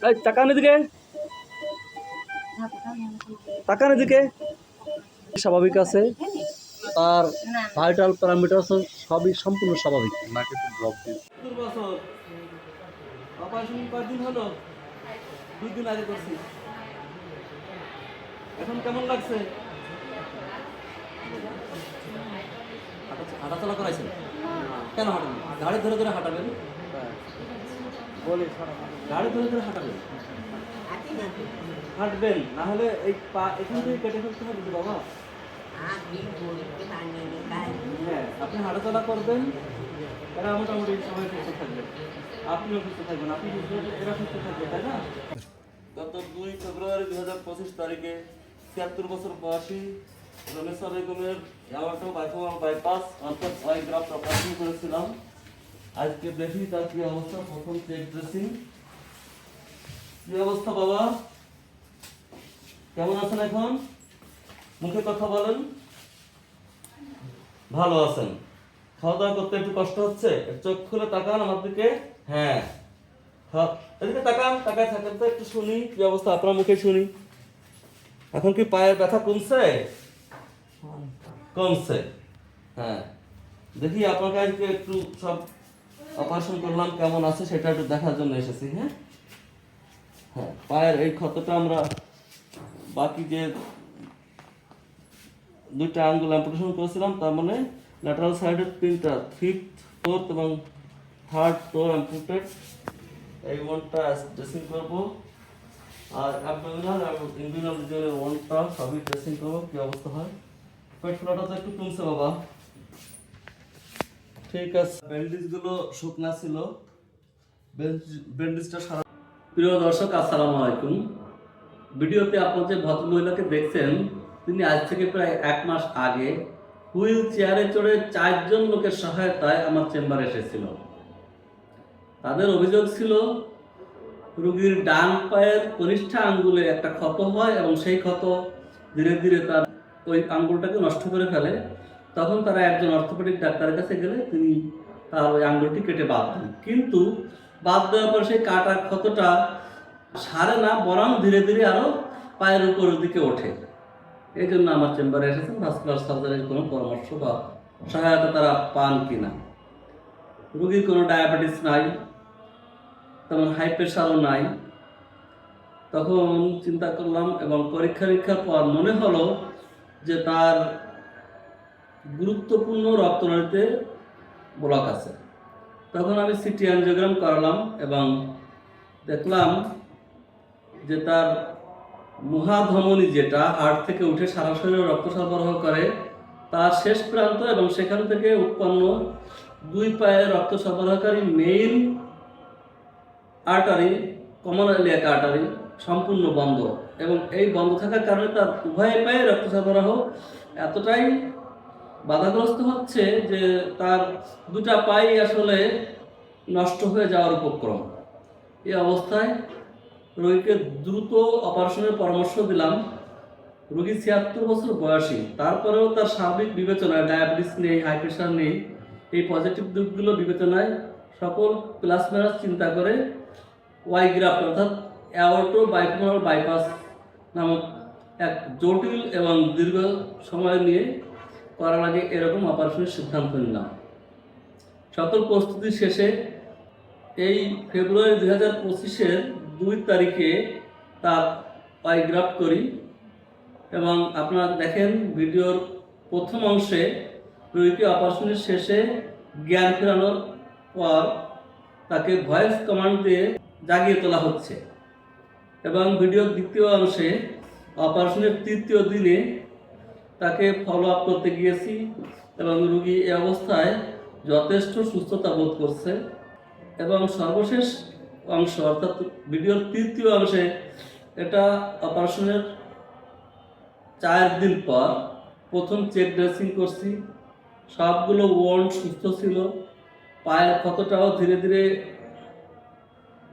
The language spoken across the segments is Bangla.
তাকান এদিকে। তাকান এদিকে। স্বাভাবিক আছে। তার ভাইটাল প্যারামিটার সবই সম্পূর্ণ স্বাভাবিক। নাকে ড্রপ দিয়ে অপারেশন কয়দিন হলো? দুই দিন আগে করছি। এখন কেমন লাগছে? হাঁটা- হাঁটাচলা করাইছেন? কেন হাঁটাবেন গাড়ি ধরে ধরে হাঁটাবেন? গাড়ি ধরে ধরে হাঁটাবেন হাঁটবেন, না হলে এই পা এখান থেকে কেটে ফেলতে হবে বাবা। হ্যাঁ আপনি হাঁটাচলা করবেন, এরা মোটামুটি সবাই সুস্থ থাকবে। আপনিও সুস্থ থাকবেন, আপনি সুস্থ এরা সুস্থ থাকবে, তাই না? গত দুই ফেব্রুয়ারি দুই হাজার পঁচিশ তারিখে ছিয়াত্তর বছর বয়সী রমেশ্বর বেগমের এগারোটা বাইপাস অর্থাৎ ওয়াই গ্রাফট অপারেশন করেছিলাম আজকে দেখি তার কি অবস্থা। প্রথম চেক ড্রেসিং কি অবস্থা বাবা? কেমন আছেন এখন? মুখে কথা বলেন। ভালো আছেন। খাওয়া দাওয়া করতে একটু কষ্ট হচ্ছে? চোখ খুলে তাকান আমার দিকে। হ্যাঁ। এদিকে তাকান, তাকায় থাকেন তো, একটু শুনি কি অবস্থা, আপনার মুখে শুনি। এখন কি পায়ের ব্যথা কমছে? কমছে। হ্যাঁ। দেখি আপনাকে আজকে একটু সব অপারেশন করলাম, কেমন আছে সেটা একটু দেখার জন্য এসেছি হ্যাঁ? হ্যাঁ পায়ের এই ক্ষতটা আমরা বাকি যে দুইটা আঙ্গুল অ্যাম্পুটেশন করেছিলাম, তার মানে ল্যাটারাল সাইডের তিনটা ফিফথ ফোর্থ এবং থার্ড ফ্লোর অ্যাম্পুটেড এই ওয়ানটা ড্রেসিং করব। আর অ্যাবডোমিনাল আর ইন্ডিনাল রিজনের ওয়ানটা সবই ড্রেসিং করব, কী অবস্থা হয়? পেট ফোলাটা তো একটু কমছে বাবা। ঠিক আছে। ব্যান্ডেজগুলো শুকনা ছিল। ব্যান্ডেজটা সারা প্রিয় দর্শক, আসসালামু আলাইকুম। ভিডিওতে আপনার যে ভদ্রমহিলাকে দেখছেন, তিনি আজ থেকে প্রায় এক মাস আগে হুইল চেয়ারে চড়ে চারজন লোকের সহায়তায় আমার চেম্বারে এসেছিল। তাদের অভিযোগ ছিল, রোগীর ডান পায়ের কনিষ্ঠ আঙ্গুলে একটা ক্ষত হয় এবং সেই ক্ষত ধীরে ধীরে তার ওই আঙ্গুলটাকে নষ্ট করে ফেলে। তখন তারা একজন অর্থোপেডিক ডাক্তারের কাছে গেলে তিনি তার ওই আঙ্গুলটি কেটে বাদ দেন। কিন্তু বাদ দেওয়ার পর সেই কাটা ক্ষতটা সারে না, বরং ধীরে ধীরে আরও পায়ের উপরের দিকে ওঠে। এই জন্য আমার চেম্বারে এসেছেন ভাস্কুলার সার্জারির কোনো পরামর্শ বা সহায়তা তারা পান কিনা। রুগীর কোনো ডায়াবেটিস নাই, তেমন হাই প্রেশারও নাই। তখন চিন্তা করলাম এবং পরীক্ষা নিরীক্ষার পর মনে হলো যে তার গুরুত্বপূর্ণ রক্তনালীতে ব্লক আছে। তখন আমি সিটি অ্যানজিওগ্রাম করালাম এবং দেখলাম যে তার মহাধমনী যেটা হার্ট থেকে উঠে সারা শরীরে রক্ত সরবরাহ করে, তার শেষ প্রান্ত এবং সেখান থেকে উৎপন্ন দুই পায়ে রক্ত সরবরাহকারী main artery common iliac artery সম্পূর্ণ বন্ধ। এবং এই বন্ধ থাকার কারণে তার উভয় পায়ে রক্ত সরবরাহ এতটাই বাধাগ্রস্ত হচ্ছে যে তার দুটা পাই আসলে নষ্ট হয়ে যাওয়ার উপক্রম। এই অবস্থায় রোগীকে দ্রুত অপারেশনের পরামর্শ দিলাম। রোগী ছিয়াত্তর বছর বয়সী, তারপরেও তার স্বাভাবিক বিবেচনায় ডায়াবেটিস নেই, হাই প্রেশার নেই, এই পজিটিভ দিকগুলো বিবেচনায় সকল প্লাস মাইনাস চিন্তা করে ওয়াই গ্রাফট অর্থাৎ অ্যাওয়ার্টো বাইপোলার বাইপাস নামক এক জটিল এবং দীর্ঘ সময় নিয়ে করার আগে এরকম অপারেশনের সিদ্ধান্ত নিলাম। সকল প্রস্তুতি শেষে এই ফেব্রুয়ারি দুই হাজার পঁচিশের দুই তারিখে তার পাইগ্রাফ করি এবং আপনারা দেখেন ভিডিওর প্রথম অংশে রোগীকে অপারেশনের শেষে জ্ঞান ফেরানোর পর তাকে ভয়েস কমান্ড দিয়ে জাগিয়ে তোলা হচ্ছে। এবং ভিডিওর দ্বিতীয় অংশে অপারেশনের তৃতীয় দিনে তাকে ফলো আপ করতে গিয়েছি এবং রুগী এ অবস্থায় যথেষ্ট সুস্থতা বোধ করছে এবং সর্বশেষ অংশ অর্থাৎ ভিডিওর তৃতীয় অংশে এটা অপারেশনের চার দিন পর প্রথম চেক ড্রেসিং করছি। সবগুলো ওয়ার্ড সুস্থ ছিল। পায়ের ক্ষতটাও ধীরে ধীরে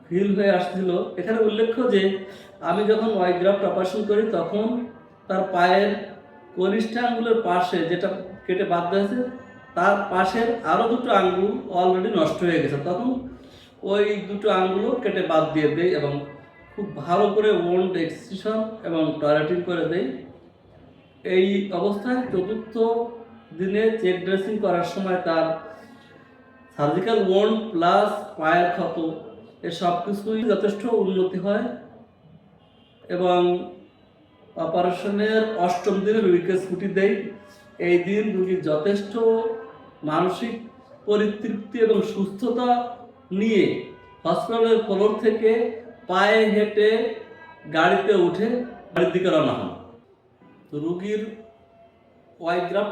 হিল হয়ে আসছিল। এখানে উল্লেখ্য যে আমি যখন ওয়াইগ্রাফট অপারেশন করি তখন তার পায়ের কনিষ্ঠ আঙ্গুলের পাশে যেটা কেটে বাদ দিয়েছে তার পাশের আরও দুটো আঙ্গুল অলরেডি নষ্ট হয়ে গেছে। তখন ওই দুটো আঙ্গুলও কেটে বাদ দিয়ে দেয় এবং খুব ভালো করে ওন্ড এক্সিশন এবং টয়লেটিং করে দেয় এই অবস্থায় চতুর্থ দিনে চেক ড্রেসিং করার সময় তার সার্জিক্যাল ওন্ড প্লাস পায়ের ক্ষত, এ সব কিছুই যথেষ্ট উন্নতি হয় এবং অপারেশনের অষ্টম দিনে রুগীকে ছুটি দেয় এই দিন রুগী যথেষ্ট মানসিক পরিতৃপ্তি এবং সুস্থতা নিয়ে হসপিটালের ফ্লোর থেকে পায়ে হেঁটে গাড়িতে উঠে বাড়ির দিকে রওনা হন। রুগীর ওয়াইগ্রাফ